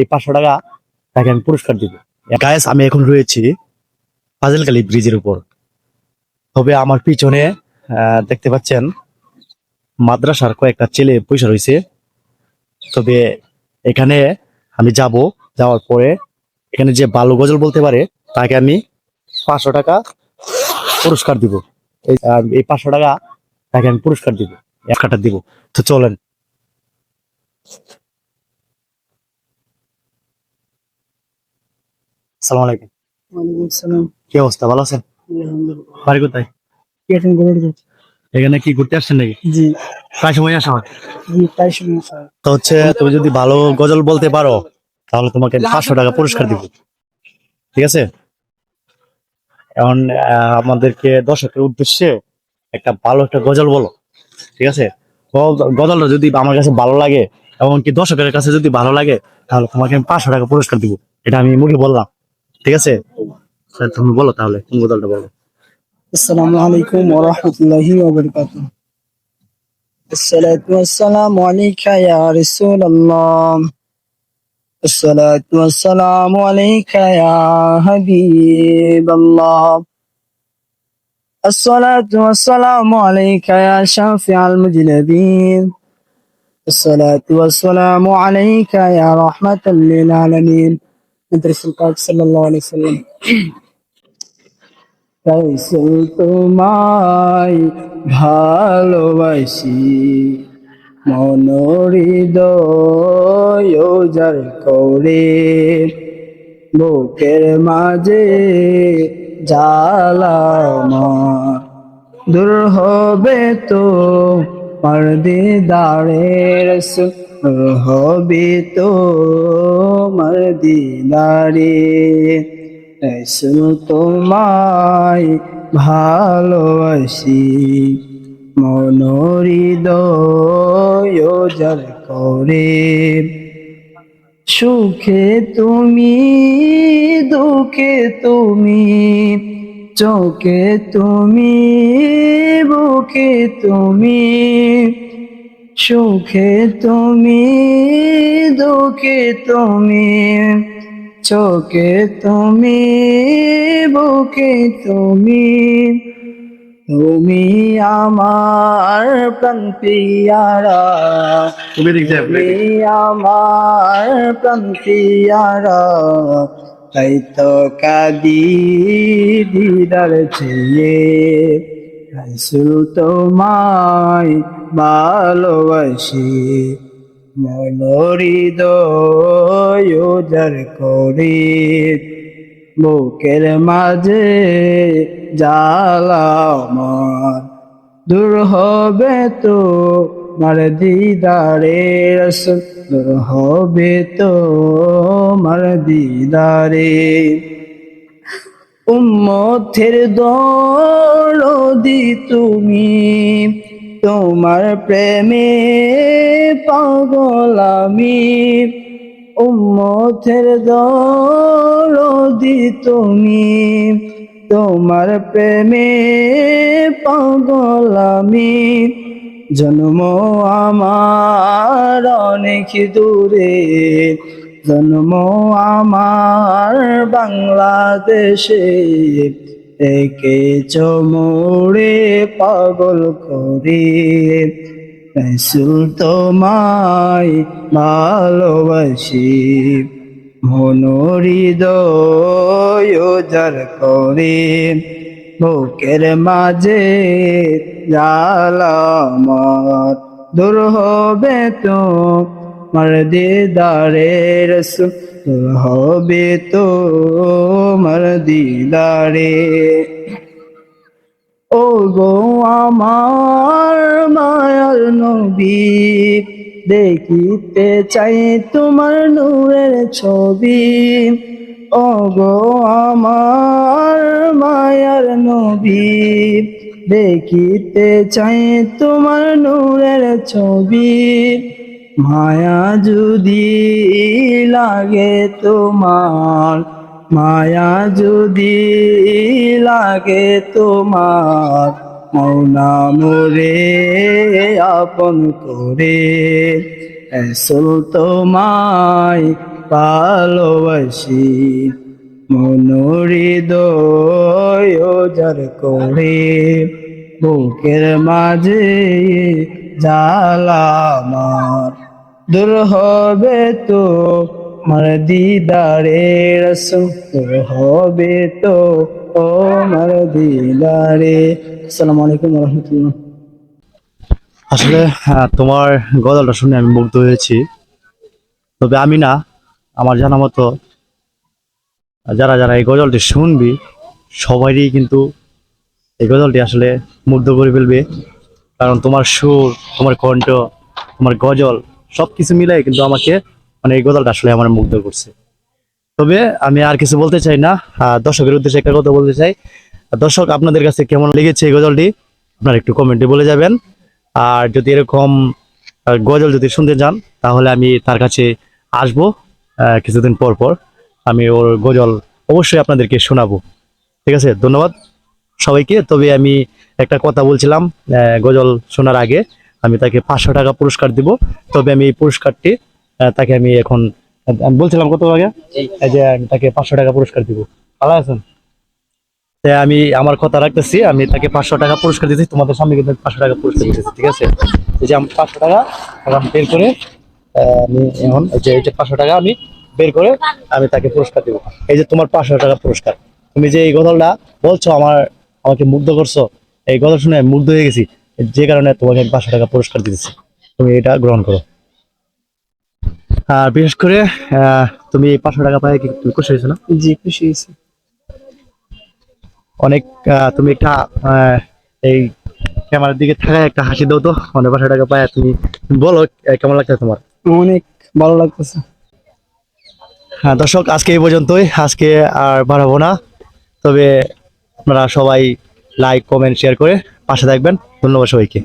এই পাঁচশো টাকা তাকে আমি পুরস্কার দিব। গায়েস আমি এখন রয়েছি ফাজিলকালী ব্রিজের উপর। তবে আমার পিছনে দেখতে পাচ্ছেন, মাদ্রাসার কয়েকটা ছেলে পয়সা রয়েছে। তবে এখানে আমি যাব, যাওয়ার পরে এখানে যে ভালো গজল বলতে পারে, তাকে আমি পাঁচশো টাকা পুরস্কার দিব। এই পাঁচশো টাকা তাকে আমি পুরস্কার দিব, এক কাটা দিব। তো চলেন। সালাম আলাইকুম। কি অবস্থা? ভালো আছেন? বাড়ি কোথায়? এখানে কি ঘুরতে আসছেন নাকি? জি। প্রায় সময় আসা হয়। তো হচ্ছে তুমি যদি ভালো গজল বলতে পারো তাহলে তোমাকে পাঁচশো টাকা পুরস্কার দিব। ঠিক আছে? এখন আমাদেরকে দর্শকের উদ্দেশ্যে একটা ভালো একটা গজল বলো। ঠিক আছে? গজলটা যদি আমার কাছে ভালো লাগে এমনকি দর্শকের কাছে যদি ভালো লাগে তাহলে তোমাকে আমি পাঁচশো টাকা পুরস্কার দিব। এটা আমি মুখে বললাম। ঠিক আছে তা তুমি বলো তাহলে কোন গজলটা বলো السلام عليكم ورحمة الله وبركاته الصلاة والسلام عليك يا رسول الله الصلاة والسلام عليك يا حبيب الله الصلاة والسلام عليك يا شافع المذنبين الصلاة والسلام عليك يا رحمة للعالمين রসুল পাক সাল্লাহ আলি সাল্লাম রসুল তোমায় ভালোবাসি মনোরিদয়ার করে বুকের মাঝে জালামা দূর হবে তো মার দিদারে রসুল হবে তো মার দিদারে তোমায় ভালোবাসি। মনোহৃদয় যার করে, সুখে তুমি, দুঃখে তুমি, চোখে তুমি, বুকে তুমি, সুখে তুমি দুঃখে তুমি চোখে তুমি বুকে তুমি তুমি আমার প্রাণ পিয়ারা। তুমি আমার প্রাণ পিয়ারা। তাই তো কাদি দিদার ছেলে রসুল তোমায় ভালোবাসি। মনোহৃদয় যার করে বুকের মাঝে জ্বালা আমার দূর হবে তো মার দিদারে রসুল দূর হবে তো মার দিদারে উম্মতের দরদি তুমি, তোমার প্রেমে পাগল আমি উম্মতের দরদি তুমি। তোমার প্রেমে পাগল আমি জন্ম আমার অনেক দূরে। জন্ম আমার বাংলাদেশে। একে চমড়ে পাগল করে। রসুল তোমায় ভালোবাসি মনোহৃদয় যার করে, বুকের মাঝে জালামার দূর হবে তো মার দিদারে রসুল দূর হবে তো মার দিদারে। ও গো আমার মায়ার নবী, দেখিতে চাই তোমার নূরের ছবি। ও গো আমার মায়ার নবী, দেখিতে চাই তোমার নূরের ছবি। মায়া যদি লাগে তোমার মায়া যদি লাগে তোমার, মৌনা মোরে আপন করে। এসল তোমায় ভালোবাসি মনোহৃদয় যার করে। বুকের মাঝে জালা আমার, দূর হবে তো আমার দিদারে দূর হবে তো, ও আমার দিদারে আসসালামু আলাইকুম রহমতুল্লাহ আসলে তোমার গজলটা শুনে আমি মুগ্ধ হয়েছি। তবে আমি না, আমার জানা মতো, যারা যারা এই গজলটি শুনবি সবারই কিন্তু এই গজলটি আসলে মুগ্ধ করে ফেলবে। কারণ তোমার সুর, তোমার কণ্ঠ, তোমার গজল, সবকিছু মিলাই কিন্তু আমাকে মানে এই গজলটা আসলে আমার মুগ্ধ করছে। তবে আমি আর কিছু বলতে চাই না। দর্শকের উদ্দেশ্যে একটা কথা বলতে চাই। দর্শক, আপনাদের কাছে কেমন লেগেছে এই গজলটি? আপনারা একটু কমেন্টে বলে যাবেন। আর যদি এরকম গজল যদি শুনতে যান তাহলে আমি তার কাছে আসব কিছুদিন পর পর আমি ওর গজল অবশ্যই আপনাদেরকে শোনাবো। ঠিক আছে? ধন্যবাদ সবাইকে। তবে আমি একটা কথা বলছিলাম গজল শোনার আগে আমি তাকে পাঁচশো টাকা পুরস্কার দিব। তবে আমি এই পুরস্কারটি তাকে আমি এখন আমি বলছিলাম কত আগে? এই যে আমি তাকে পাঁচশো টাকা পুরস্কার দিব। ভালো আছেন? তাই আমি আমার কথা রাখতেছি আমি তাকে পাঁচশো টাকা পুরস্কার দিতেছি তোমাদের সামনে কিন্তু পাঁচশো টাকা পুরস্কার দিতেছি ঠিক আছে? এই যে আমি পাঁচশো টাকা এখন বের করে আমি এখন এই যে এই যে পাঁচশো টাকা আমি বের করে আমি তাকে পুরস্কার দিব। এই যে তোমার পাঁচশো টাকা পুরস্কার তুমি যে এই গজলটা বলছো আমার আমাকে মুগ্ধ করছ এই গজল শুনে মুগ্ধ হয়ে গেছি যে কারণে তোমাকে আমি পাঁচশো টাকা পুরস্কার দিতেছি। তুমি এটা গ্রহণ করো। আর বিশেষ করে তুমি পাঁচশো টাকা পাই তুমি খুশি হয়েছো না? জি খুশি হয়েছি। অনেক তুমি একটা এই ক্যামেরার দিকে থাকায় একটা হাসি দাও তো। অনেক পাঁচশো টাকা পায় তুমি তুমি বলো কেমন লাগছে তোমার? অনেক ভালো লাগতেছে। হ্যাঁ দর্শক আজকে এই পর্যন্তই। আজকে আর বাড়াবো না। তবে আপনারা সবাই লাইক কমেন্ট শেয়ার করে পাশে থাকবেন। ধন্যবাদ সবাইকে।